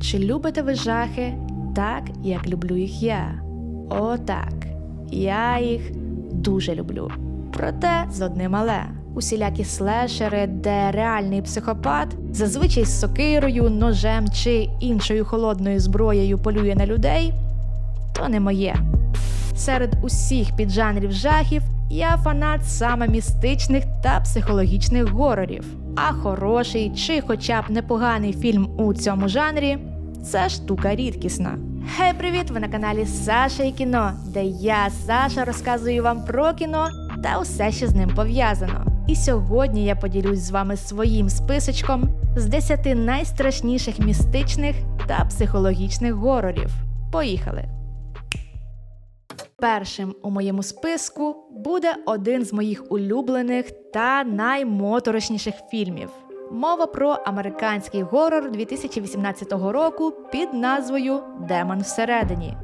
Чи любите ви жахи так, як люблю їх я? О, так. Я їх дуже люблю. Проте з одним але. Усілякі слешери, де реальний психопат зазвичай з сокирою, ножем чи іншою холодною зброєю полює на людей, то не моє. Серед усіх піджанрів жахів я фанат саме містичних та психологічних горорів. А хороший чи хоча б непоганий фільм у цьому жанрі це штука рідкісна. Хей, привіт! Ви на каналі Саша і кіно, де я, Саша, розказую вам про кіно та усе, що з ним пов'язано. І сьогодні я поділюсь з вами своїм списочком з 10 найстрашніших містичних та психологічних горорів. Поїхали! Першим у моєму списку буде один з моїх улюблених та наймоторошніших фільмів. Мова про американський горор 2018 року під назвою Демон всередині.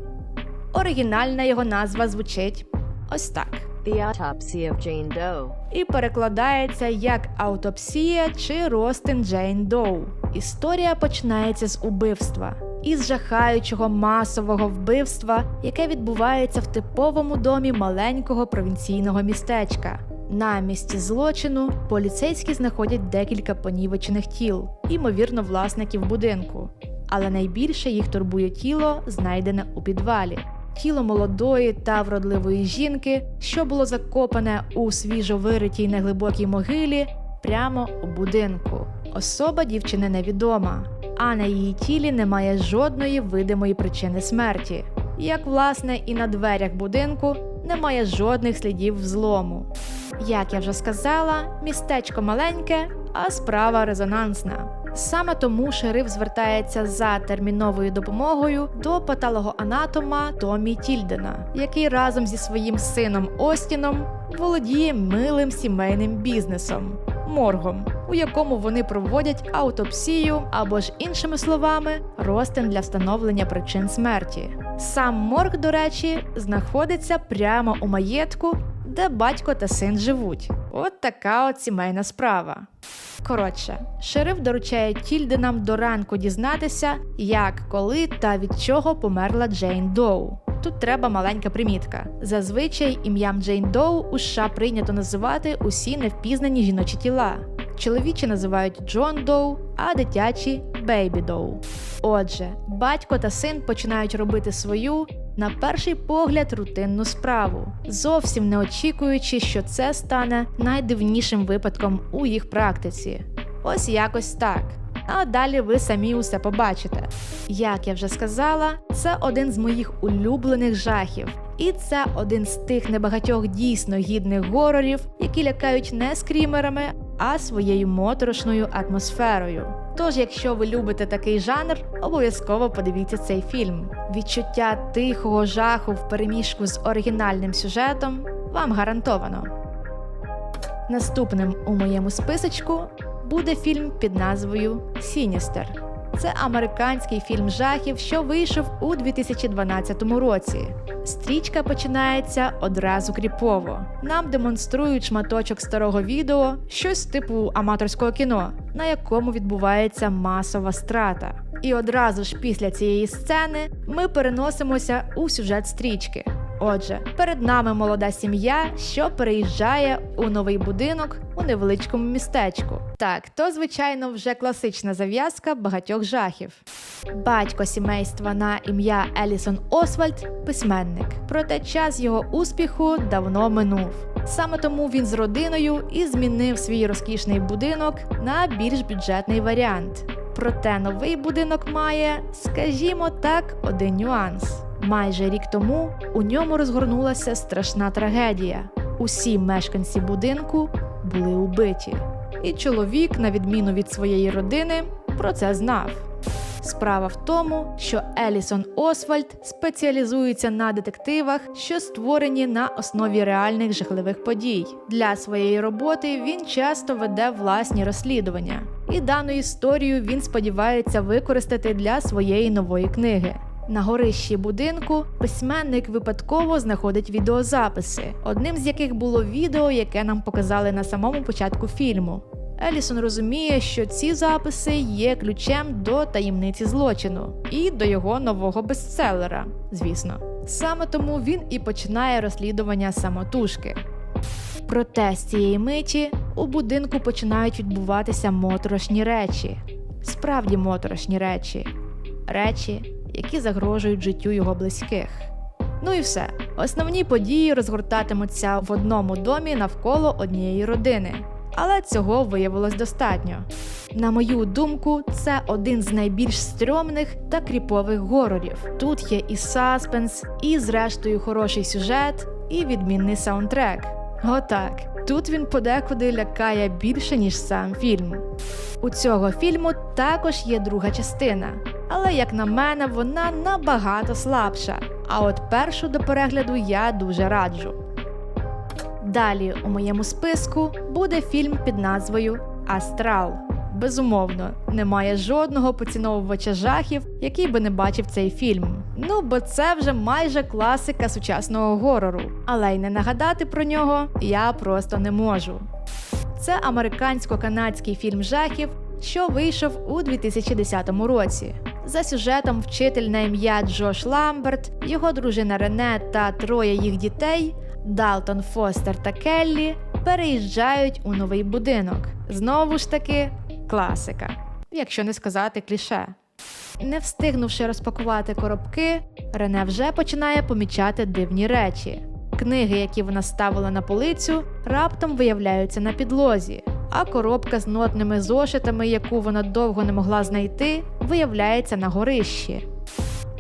Оригінальна його назва звучить ось так The Autopsy of Jane Doe. і перекладається як автопсія чи ростин Джейн Доу. Історія починається з убивства із жахаючого масового вбивства, яке відбувається в типовому домі маленького провінційного містечка. На місці злочину поліцейські знаходять декілька понівечених тіл, ймовірно, власників будинку. Але найбільше їх турбує тіло, знайдене у підвалі. Тіло молодої та вродливої жінки, що було закопане у свіжо виритій неглибокій могилі прямо у будинку. Особа дівчини невідома, а на її тілі немає жодної видимої причини смерті. Як власне і на дверях будинку немає жодних слідів взлому. Як я вже сказала, містечко маленьке, а справа резонансна. Саме тому шериф звертається за терміновою допомогою до патологоанатома Томі Тільдена, який разом зі своїм сином Остіном володіє милим сімейним бізнесом моргом, у якому вони проводять автопсію або ж іншими словами розтин для встановлення причин смерті. Сам морг, до речі, знаходиться прямо у маєтку, де батько та син живуть. От така от сімейна справа. Коротше, шериф доручає Тільденам до ранку дізнатися, як, коли та від чого померла Джейн Доу. Тут треба маленька примітка. Зазвичай ім'ям Джейн Доу у США прийнято називати усі невпізнані жіночі тіла. Чоловічі називають Джон Доу, а дитячі Бейбі Доу. Отже, батько та син починають робити свою, на перший погляд, рутинну справу, зовсім не очікуючи, що це стане найдивнішим випадком у їх практиці. Ось якось так. А далі ви самі усе побачите. Як я вже сказала, це один з моїх улюблених жахів. І це один з тих небагатьох дійсно гідних горорів, які лякають не скрімерами, а своєю моторошною атмосферою. Тож, якщо ви любите такий жанр, обов'язково подивіться цей фільм. Відчуття тихого жаху в переміжку з оригінальним сюжетом вам гарантовано. Наступним у моєму списочку буде фільм під назвою Сіністер. Це американський фільм жахів, що вийшов у 2012 році. Стрічка починається одразу кріпово. Нам демонструють шматочок старого відео, щось типу аматорського кіно, на якому відбувається масова страта. І одразу ж після цієї сцени ми переносимося у сюжет стрічки. Отже, перед нами молода сім'я, що переїжджає у новий будинок у невеличкому містечку. Так, то звичайно вже класична зав'язка багатьох жахів. Батько сімейства на ім'я Елісон Освальд письменник. Проте час його успіху давно минув. Саме тому він з родиною і змінив свій розкішний будинок на більш бюджетний варіант. Проте новий будинок має, скажімо так, один нюанс. Майже рік тому у ньому розгорнулася страшна трагедія. Усі мешканці будинку були убиті. І чоловік, на відміну від своєї родини, про це знав. Справа в тому, що Елісон Освальд спеціалізується на детективах, що створені на основі реальних жахливих подій. Для своєї роботи він часто веде власні розслідування, і дану історію він сподівається використати для своєї нової книги. На горищі будинку письменник випадково знаходить відеозаписи, одним з яких було відео, яке нам показали на самому початку фільму. Елісон розуміє, що ці записи є ключем до таємниці злочину і до його нового бестселера, звісно. Саме тому він і починає розслідування самотужки. Проте з цієї миті у будинку починають відбуватися моторошні речі. Справді моторошні речі. Речі, які загрожують життю його близьких. Ну і все. Основні події розгортатимуться в одному домі навколо однієї родини. Але цього виявилось достатньо. На мою думку, це один з найбільш стрьомних та кріпових горорів. Тут є і саспенс, і зрештою хороший сюжет, і відмінний саундтрек. Отак. Тут він подекуди лякає більше, ніж сам фільм. У цього фільму також є друга частина, але, як на мене, вона набагато слабша. А от першу до перегляду я дуже раджу. Далі у моєму списку буде фільм під назвою Астрал. Безумовно, немає жодного поціновувача жахів, який би не бачив цей фільм. Ну бо це вже майже класика сучасного горору. Але й не нагадати про нього я просто не можу. Це американсько-канадський фільм жахів, що вийшов у 2010 році. За сюжетом вчитель на ім'я Джош Ламберт, його дружина Рене та троє їх дітей Далтон, Фостер та Келлі переїжджають у новий будинок. Знову ж таки, класика, якщо не сказати кліше. Не встигнувши розпакувати коробки, Рене вже починає помічати дивні речі. Книги, які вона ставила на полицю, раптом виявляються на підлозі, а коробка з нотними зошитами, яку вона довго не могла знайти, виявляється на горищі.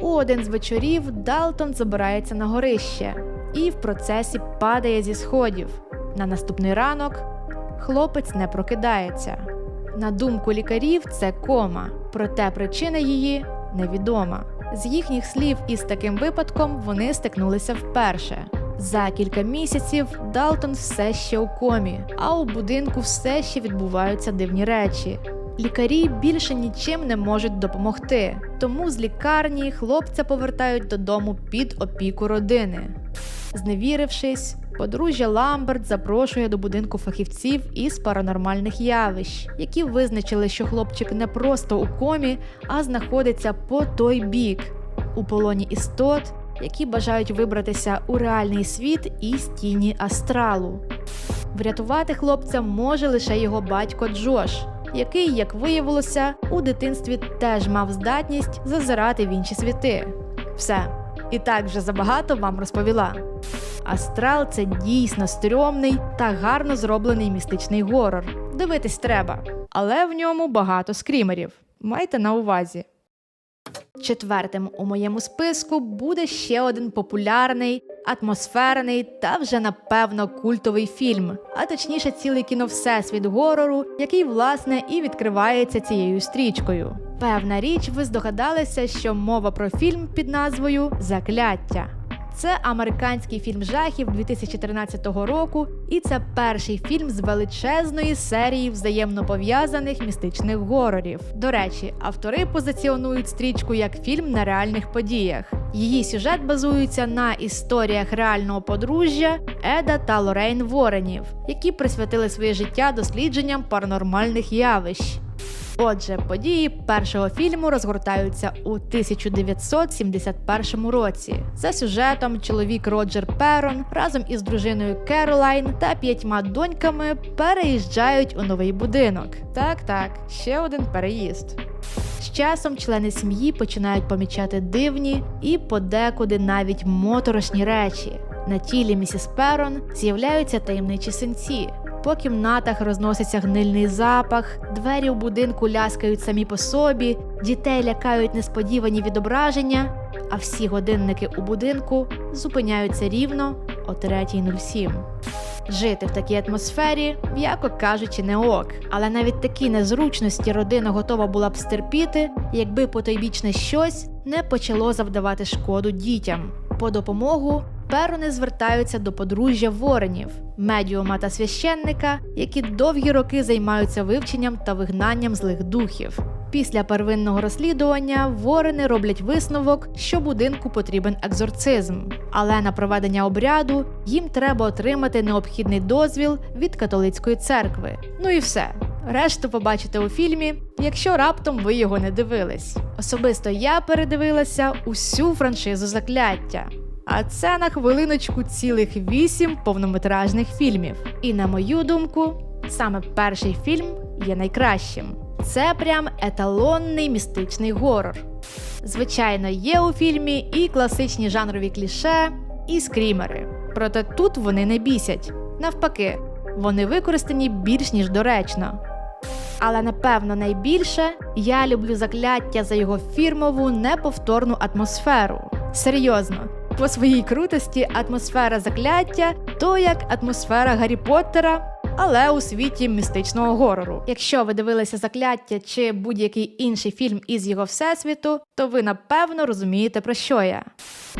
У один з вечорів Далтон забирається на горище і в процесі падає зі сходів. На наступний ранок хлопець не прокидається. На думку лікарів, це кома, проте причина її невідома. З їхніх слів із таким випадком вони стикнулися вперше. За кілька місяців Далтон все ще у комі, а у будинку все ще відбуваються дивні речі. Лікарі більше нічим не можуть допомогти, тому з лікарні хлопця повертають додому під опіку родини. Зневірившись, подружжя Ламберт запрошує до будинку фахівців із паранормальних явищ, які визначили, що хлопчик не просто у комі, а знаходиться по той бік у полоні істот, які бажають вибратися у реальний світ із тіні астралу. Врятувати хлопця може лише його батько Джош, який, як виявилося, у дитинстві теж мав здатність зазирати в інші світи. Все, і так вже забагато вам розповіла. Астрал це дійсно стрьомний та гарно зроблений містичний горор. Дивитись треба, але в ньому багато скрімерів. Майте на увазі. Четвертим у моєму списку буде ще один популярний, атмосферний та вже напевно культовий фільм, а точніше цілий кіновсесвіт горору, який власне і відкривається цією стрічкою. Певна річ, ви здогадалися, що мова про фільм під назвою Закляття. Це американський фільм жахів 2013 року, і це перший фільм з величезної серії взаємно пов'язаних містичних горорів. До речі, автори позиціонують стрічку як фільм на реальних подіях. Її сюжет базується на історіях реального подружжя Еда та Лорейн Воренів, які присвятили своє життя дослідженням паранормальних явищ. Отже, події першого фільму розгортаються у 1971 році. За сюжетом чоловік Роджер Перон разом із дружиною Керолайн та п'ятьма доньками переїжджають у новий будинок. Так, так, ще один переїзд. З часом члени сім'ї починають помічати дивні і подекуди навіть моторошні речі. На тілі місіс Перон з'являються таємничі синці. По кімнатах розноситься гнильний запах, двері у будинку ляскають самі по собі, дітей лякають несподівані відображення, а всі годинники у будинку зупиняються рівно о 3.07. Жити в такій атмосфері, м'яко кажучи, не ок. Але навіть такі незручності родина готова була б стерпіти, якби потойбічне щось не почало завдавати шкоду дітям. По допомогу Перони звертаються до подружжя Воренів, медіума та священника, які довгі роки займаються вивченням та вигнанням злих духів. Після первинного розслідування Ворени роблять висновок, що будинку потрібен екзорцизм, але на проведення обряду їм треба отримати необхідний дозвіл від католицької церкви. Ну і все. Решту побачите у фільмі, якщо раптом ви його не дивились. Особисто я передивилася усю франшизу закляття. А це на хвилиночку цілих вісім повнометражних фільмів. І на мою думку, саме перший фільм є найкращим. Це прям еталонний містичний горор. Звичайно, є у фільмі і класичні жанрові кліше, і скрімери. Проте тут вони не бісять. Навпаки, вони використані більш ніж доречно. Але напевно найбільше я люблю закляття за його фірмову неповторну атмосферу. Серйозно, по своїй крутості атмосфера закляття то як атмосфера Гаррі Поттера, але у світі містичного горору. Якщо ви дивилися закляття чи будь-який інший фільм із його всесвіту, то ви напевно розумієте про що я.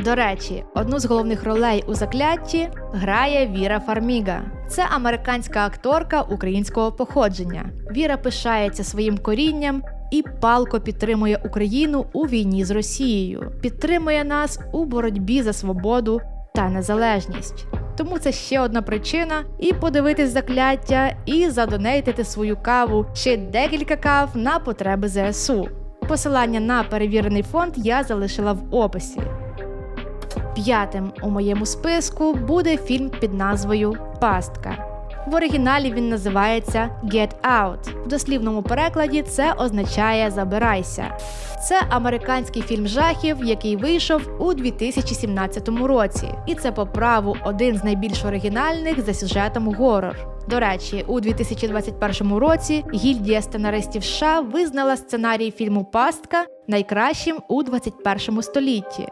До речі, одну з головних ролей у заклятті грає Віра Фарміга. Це американська акторка українського походження. Віра пишається своїм корінням і палко підтримує Україну у війні з Росією, підтримує нас у боротьбі за свободу та незалежність. Тому це ще одна причина і подивитись закляття, і задонейтити свою каву чи декілька кав на потреби ЗСУ. Посилання на перевірений фонд я залишила в описі. П'ятим у моєму списку буде фільм під назвою Пастка. В оригіналі він називається Get Out. В дослівному перекладі це означає Забирайся. Це американський фільм жахів, який вийшов у 2017 році, і це по праву один з найбільш оригінальних за сюжетом горор. До речі, у 2021 році гільдія сценаристів США визнала сценарій фільму Пастка найкращим у 21 столітті.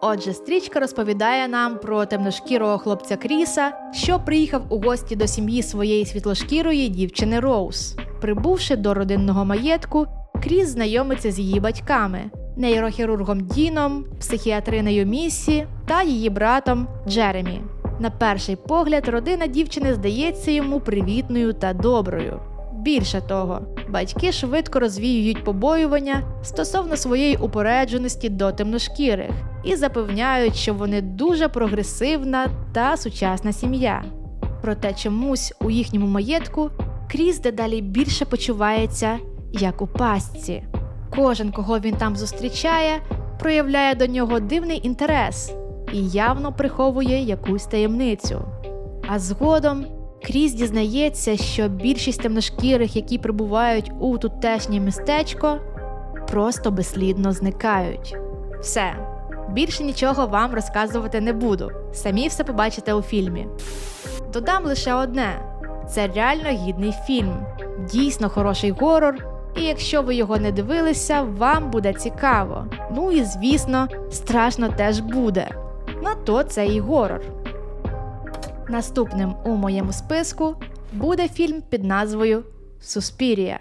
Отже, стрічка розповідає нам про темношкірого хлопця Кріса, що приїхав у гості до сім'ї своєї світлошкірої дівчини Роуз. Прибувши до родинного маєтку, Кріс знайомиться з її батьками, нейрохірургом Діном, психіатринею Міссі та її братом Джеремі. На перший погляд, родина дівчини здається йому привітною та доброю. Більше того, батьки швидко розвіюють побоювання стосовно своєї упередженості до темношкірих і запевняють, що вони дуже прогресивна та сучасна сім'я. Проте чомусь у їхньому маєтку Кріс дедалі більше почувається як у пастці. Кожен, кого він там зустрічає, проявляє до нього дивний інтерес і явно приховує якусь таємницю. А згодом Кріс дізнається, що більшість темношкірих, які прибувають у тутешнє містечко, просто безслідно зникають. Все, більше нічого вам розказувати не буду. Самі все побачите у фільмі. Додам лише одне: це реально гідний фільм, дійсно хороший горор. І якщо ви його не дивилися, вам буде цікаво. Ну і звісно, страшно теж буде. На то це і горор. Наступним у моєму списку буде фільм під назвою Суспірія.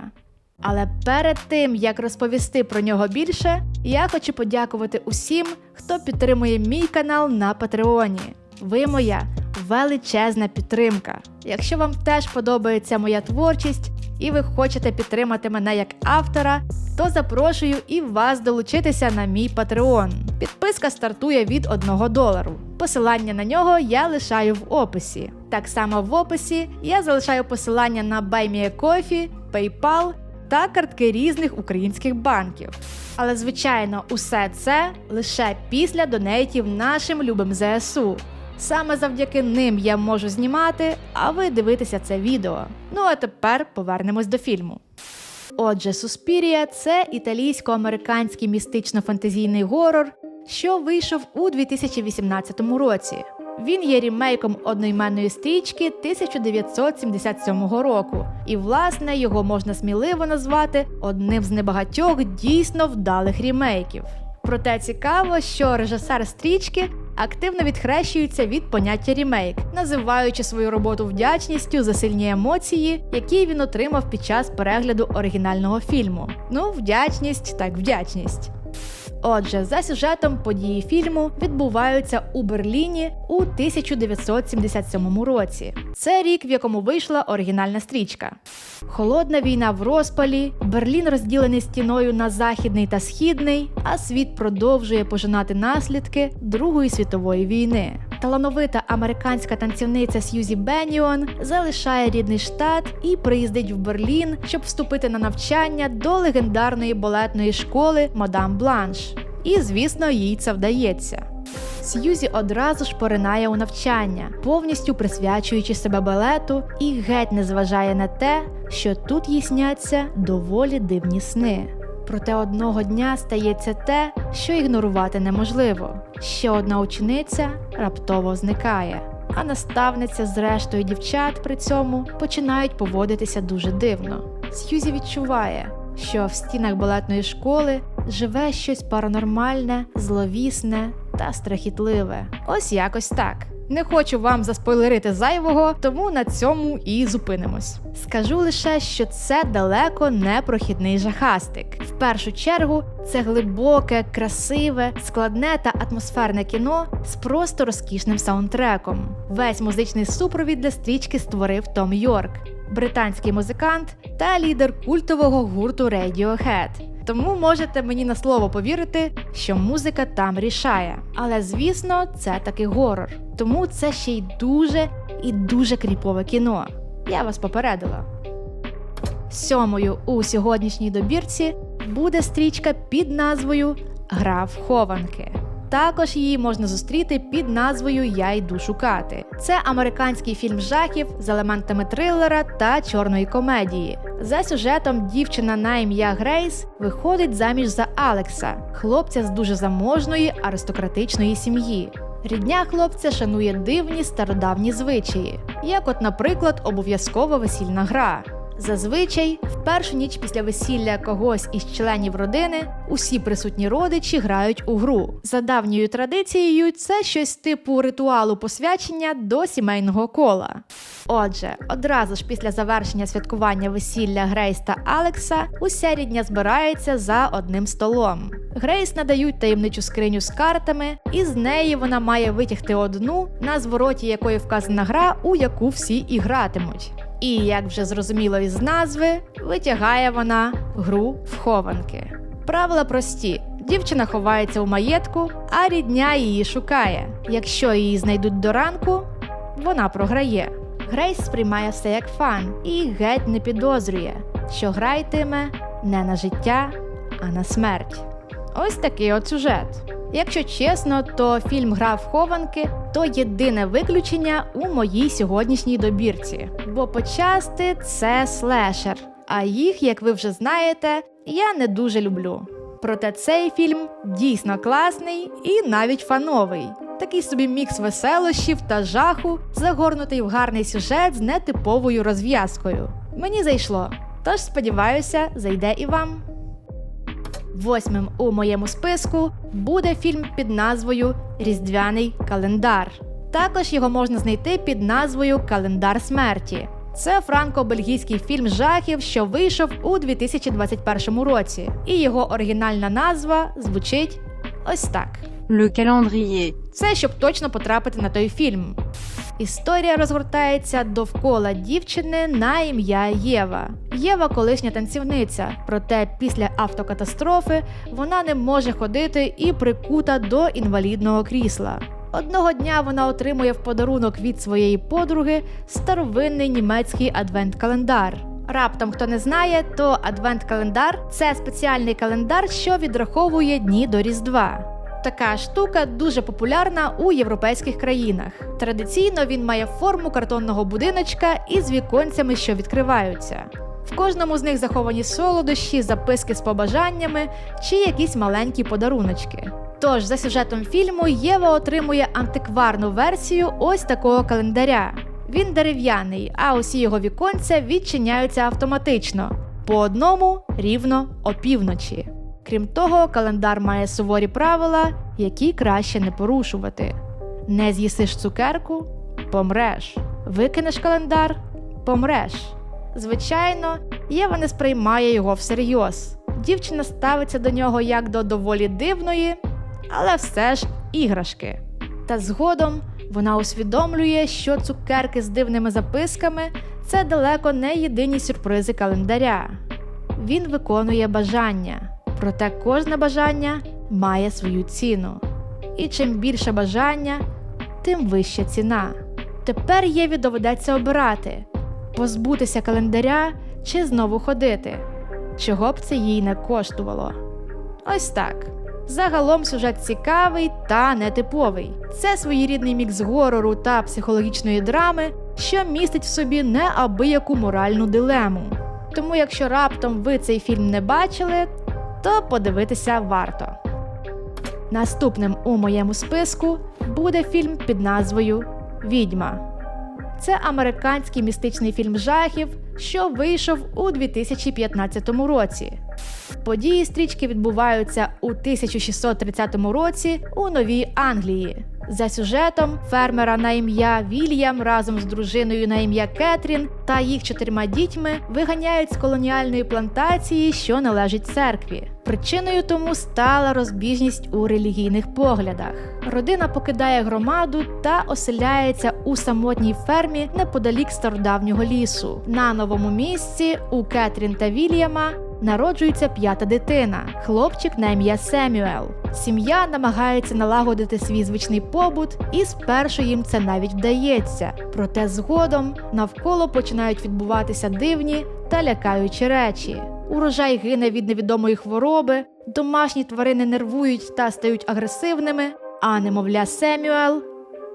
Але перед тим як розповісти про нього більше, я хочу подякувати усім, хто підтримує мій канал на Патреоні. Ви моя величезна підтримка. Якщо вам теж подобається моя творчість і ви хочете підтримати мене як автора, то запрошую і вас долучитися на мій Patreon. Підписка стартує від 1 долару. Посилання на нього я лишаю в описі. Так само в описі я залишаю посилання на BuyMeACoffee, PayPal та картки різних українських банків. Але звичайно, усе це лише після донейтів нашим любим ЗСУ. Саме завдяки ним я можу знімати, а ви дивитеся це відео. Ну а тепер повернемось до фільму. Отже, Суспірія це італійсько-американський містично-фантазійний горор, що вийшов у 2018 році. Він є рімейком одноіменної стрічки 1977 року, і власне його можна сміливо назвати одним з небагатьох дійсно вдалих рімейків. Проте цікаво, що режисер стрічки активно відхрещується від поняття рімейк, називаючи свою роботу вдячністю за сильні емоції, які він отримав під час перегляду оригінального фільму. Ну, вдячність так вдячність. Отже, за сюжетом події фільму відбуваються у Берліні у 1977 році. Це рік, в якому вийшла оригінальна стрічка. Холодна війна в розпалі, Берлін розділений стіною на західний та східний, а світ продовжує пожинати наслідки Другої світової війни. Талановита американська танцівниця Сьюзі Бенніон залишає рідний штат і приїздить в Берлін, щоб вступити на навчання до легендарної балетної школи Мадам Бланш. І, звісно, їй це вдається. Сьюзі одразу ж поринає у навчання, повністю присвячуючи себе балету і геть не зважає на те, що тут їй сняться доволі дивні сни. Проте одного дня стається те, що ігнорувати неможливо. Ще одна учениця раптово зникає, а наставниця з рештою дівчат при цьому починають поводитися дуже дивно. Сьюзі відчуває, що в стінах балетної школи живе щось паранормальне, зловісне та страхітливе. Ось якось так. Не хочу вам заспойлерити зайвого, тому на цьому і зупинимось. Скажу лише, що це далеко не прохідний жахастик. В першу чергу це глибоке, красиве, складне та атмосферне кіно з просто розкішним саундтреком. Весь музичний супровід для стрічки створив Том Йорк, британський музикант та лідер культового гурту Radiohead. Тому можете мені на слово повірити, що музика там рішає. Але звісно, це таки горор. Тому це ще й дуже і дуже кріпове кіно. Я вас попередила. Сьомою у сьогоднішній добірці буде стрічка під назвою Гра в хованки. Також її можна зустріти під назвою Я йду шукати. Це американський фільм жахів з елементами трилера та чорної комедії. За сюжетом дівчина на ім'я Грейс виходить заміж за Алекса, хлопця з дуже заможної аристократичної сім'ї. Рідня хлопця шанує дивні стародавні звичаї, як, от, наприклад, обов'язкова весільна гра. Зазвичай, в першу ніч після весілля когось із членів родини усі присутні родичі грають у гру. За давньою традицією, це щось типу ритуалу посвячення до сімейного кола. Отже, одразу ж після завершення святкування весілля Грейс та Алекса, уся рідня збирається за одним столом. Грейс надають таємничу скриню з картами, і з неї вона має витягти одну, на звороті якої вказана гра, у яку всі і гратимуть. І, як вже зрозуміло із назви, витягає вона гру в хованки. Правила прості: дівчина ховається у маєтку, а рідня її шукає. Якщо її знайдуть до ранку, вона програє. Грейс сприймає все як фан і геть не підозрює, що грайтиме не на життя, а на смерть. Ось такий от сюжет. Якщо чесно, то фільм Гра в хованки то єдине виключення у моїй сьогоднішній добірці, бо почасти це слешер, а їх, як ви вже знаєте, я не дуже люблю. Проте цей фільм дійсно класний і навіть фановий. Такий собі мікс веселощів та жаху, загорнутий в гарний сюжет з нетиповою розв'язкою. Мені зайшло, тож сподіваюся, зайде і вам. Восьмим у моєму списку буде фільм під назвою Різдвяний календар. Також його можна знайти під назвою Календар смерті. Це франко-бельгійський фільм жахів, що вийшов у 2021 році, і його оригінальна назва звучить ось так. Le calendrier. Це щоб точно потрапити на той фільм. Історія розгортається довкола дівчини на ім'я Єва. Єва колишня танцівниця, проте після автокатастрофи вона не може ходити і прикута до інвалідного крісла. Одного дня вона отримує в подарунок від своєї подруги старовинний німецький адвент-календар. Раптом хто не знає, то адвент-календар це спеціальний календар, що відраховує дні до Різдва. Така штука дуже популярна у європейських країнах. Традиційно він має форму картонного будиночка із віконцями, що відкриваються. В кожному з них заховані солодощі, записки з побажаннями чи якісь маленькі подаруночки. Тож, за сюжетом фільму, Єва отримує антикварну версію ось такого календаря. Він дерев'яний, а усі його віконця відчиняються автоматично по одному рівно опівночі. Крім того, календар має суворі правила, які краще не порушувати. Не з'їсиш цукерку помреш. Викинеш календар помреш. Звичайно, Єва не сприймає його всерйоз. Дівчина ставиться до нього як до доволі дивної, але все ж іграшки. Та згодом вона усвідомлює, що цукерки з дивними записками це далеко не єдині сюрпризи календаря. Він виконує бажання, проте кожне бажання має свою ціну. І чим більше бажання, тим вища ціна. Тепер Єві доведеться обирати позбутися календаря чи знову ходити, чого б це їй не коштувало. Ось так. Загалом сюжет цікавий та нетиповий. Це своєрідний мікс горору та психологічної драми, що містить в собі неабияку моральну дилему. Тому, якщо раптом ви цей фільм не бачили, то подивитися варто. Наступним у моєму списку буде фільм під назвою Відьма. Це американський містичний фільм жахів, що вийшов у 2015 році. Події стрічки відбуваються у 1630 році у Новій Англії. За сюжетом фермера на ім'я Вільям разом з дружиною на ім'я Кетрін та їх чотирма дітьми виганяють з колоніальної плантації, що належить церкві. Причиною тому стала розбіжність у релігійних поглядах. Родина покидає громаду та оселяється у самотній фермі неподалік стародавнього лісу. На новому місці у Кетрін та Вільяма народжується п'ята дитина, хлопчик на ім'я Семюел. Сім'я намагається налагодити свій звичний побут, і спершу їм це навіть вдається. Проте згодом навколо починають відбуватися дивні та лякаючі речі. Урожай гине від невідомої хвороби, домашні тварини нервують та стають агресивними, а немовля Семюел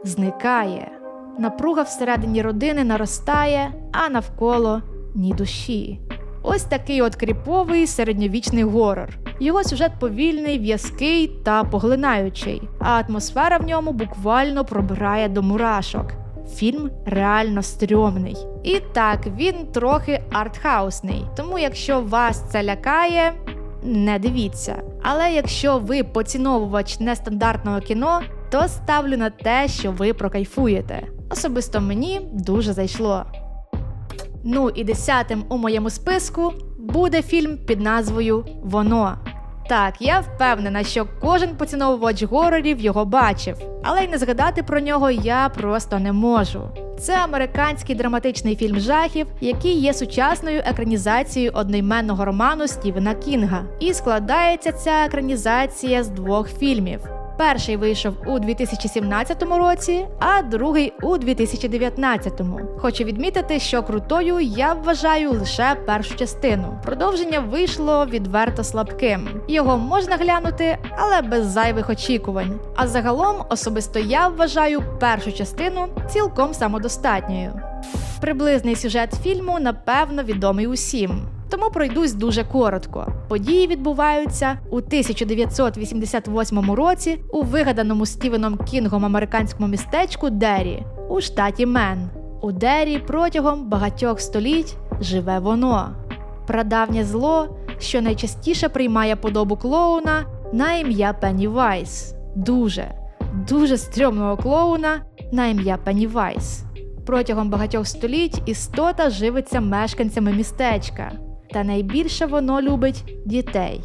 зникає. Напруга всередині родини наростає, а навколо ні душі. Ось такий от кріповий середньовічний горор. Його сюжет повільний, в'язкий та поглинаючий, а атмосфера в ньому буквально пробирає до мурашок. Фільм реально стрьомний. І так, він трохи артхаусний. Тому, якщо вас це лякає, не дивіться. Але якщо ви поціновувач нестандартного кіно, то ставлю на те, що ви прокайфуєте. Особисто мені дуже зайшло. Ну і десятим у моєму списку буде фільм під назвою Воно. Так, я впевнена, що кожен поціновувач горорів його бачив, але й не згадати про нього я просто не можу. Це американський драматичний фільм жахів, який є сучасною екранізацією одноіменного роману Стівена Кінга. І складається ця екранізація з двох фільмів. Перший вийшов у 2017 році, а другий у 2019. Хочу відмітити, що крутою я вважаю лише першу частину. Продовження вийшло відверто слабким. Його можна глянути, але без зайвих очікувань. А загалом, особисто я вважаю першу частину цілком самодостатньою. Приблизний сюжет фільму, напевно, відомий усім. Тому пройдусь дуже коротко. Події відбуваються у 1988 році у вигаданому Стівеном Кінгом американському містечку Дері у штаті Мен. У Дері протягом багатьох століть живе воно. Прадавнє зло, що найчастіше приймає подобу клоуна на ім'я Пеннівайс. Дуже, дуже стрьомного клоуна на ім'я Пеннівайс. Протягом багатьох століть істота живиться мешканцями містечка, та найбільше воно любить дітей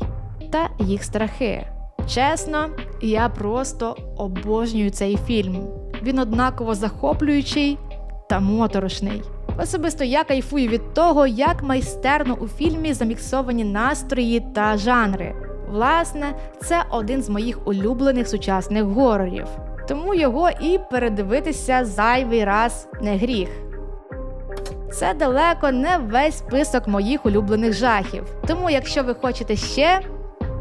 та їх страхи. Чесно, я просто обожнюю цей фільм. Він однаково захоплюючий та моторошний. Особисто я кайфую від того, як майстерно у фільмі заміксовані настрої та жанри. Власне, це один з моїх улюблених сучасних горорів. Тому його і передивитися зайвий раз не гріх. Це далеко не весь список моїх улюблених жахів. Тому, якщо ви хочете ще,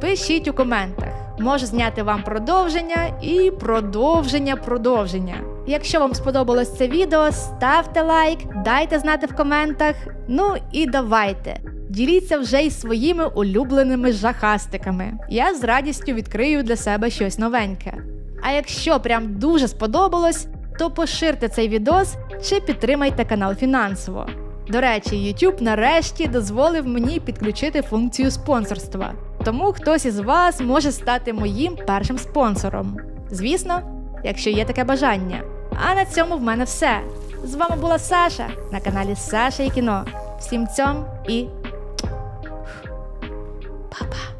пишіть у коментах. Можу зняти вам продовження і продовження продовження. Якщо вам сподобалось це відео, ставте лайк, дайте знати в коментах. Ну і давайте. Діліться вже й своїми улюбленими жахастиками. Я з радістю відкрию для себе щось новеньке. А якщо прям дуже сподобалось, то поширте цей відос чи підтримайте канал фінансово. До речі, YouTube нарешті дозволив мені підключити функцію спонсорства, тому хтось із вас може стати моїм першим спонсором. Звісно, якщо є таке бажання. А на цьому в мене все. З вами була Саша на каналі Саша і кіно. Всім цьом і па-па!